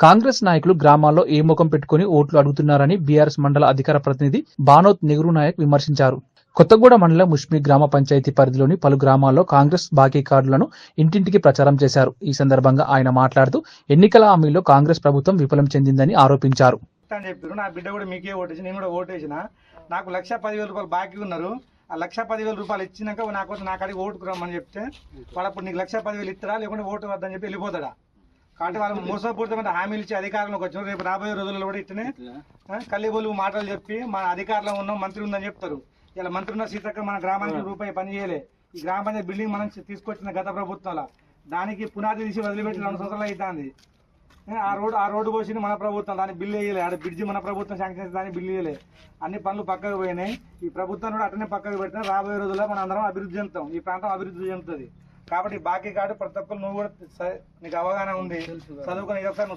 కాంగ్రెస్ నాయకులు గ్రామాల్లో ఏ ముఖం పెట్టుకుని ఓట్లు అడుగుతున్నారని బీఆర్ఎస్ మండల అధికార ప్రతినిధి బానోత్ నెహ్రూ నాయక్ విమర్శించారు. కొత్తగూడ మండలం ముష్మి గ్రామ పంచాయతీ పరిధిలోని పలు గ్రామాల్లో కాంగ్రెస్ బాకీ కార్డులను ఇంటింటికి ప్రచారం చేశారు. ఈ సందర్భంగా ఆయన మాట్లాడుతూ ఎన్నికల హామీలో కాంగ్రెస్ ప్రభుత్వం విఫలం చెందిందని ఆరోపించారు. నా బిడ్డ కూడా మీకే ఓటేసి నేను కూడా ఓటేసిన. నాకు లక్ష పదివేల రూపాయలు బాకీ ఉన్నారు. ఆ లక్ష పదివేల రూపాయలు ఇచ్చినాక నా కోసం నా కాడికి ఓటుకు రమ్మని చెప్తే వాడు అప్పుడు నీకు లక్ష పదివేలు ఇస్తారా లేకుంటే ఓటు వద్దని చెప్పి వెళ్ళిపోతాడా? కాబట్టి వాళ్ళు మోసపూరితమైన హామీలు ఇచ్చి అధికారంలోకి వచ్చారు రేపు రాబోయే రోజుల్లో కూడా ఇట్టనే కల్లిబోలు మాటలు చెప్పి మన అధికారంలో ఉన్నాం మంత్రి ఉందని చెప్తారు. ఇలా మంత్రి ఉన్న సీతక్క మన గ్రామానికి రూపాయి పని చేయలే. ఈ గ్రామ పంచాయతీ బిల్డింగ్ మనం తీసుకొచ్చిన గత ప్రభుత్వంలో దానికి పునాది తీసి వదిలిపెట్టి రెండు సంవత్సరాలు అవుతుంది ఆ రోడ్డు ఆ రోడ్డు పోసింది మన ప్రభుత్వం. దాని బిల్లు వేయలే. ఆడ బ్రిడ్జి మన ప్రభుత్వం శాంక్షన్ చేసి దాని బిల్లు వేయలే. అన్ని పనులు పక్కకు పోయినాయి. ఈ ప్రభుత్వం కూడా అట్లనే పక్కకు పెడితే రాబోయే రోజుల్లో మనం అందరం అభివృద్ధి చెందుతాం. ఈ ప్రాంతం అభివృద్ధి చెందుతుంది. కాబట్టి బాకీ కార్డు ప్రతి ఒక్కరు నువ్వు కూడా నీకు అవగాహన ఉంది. చదువుకొని ఇది ఒకసారి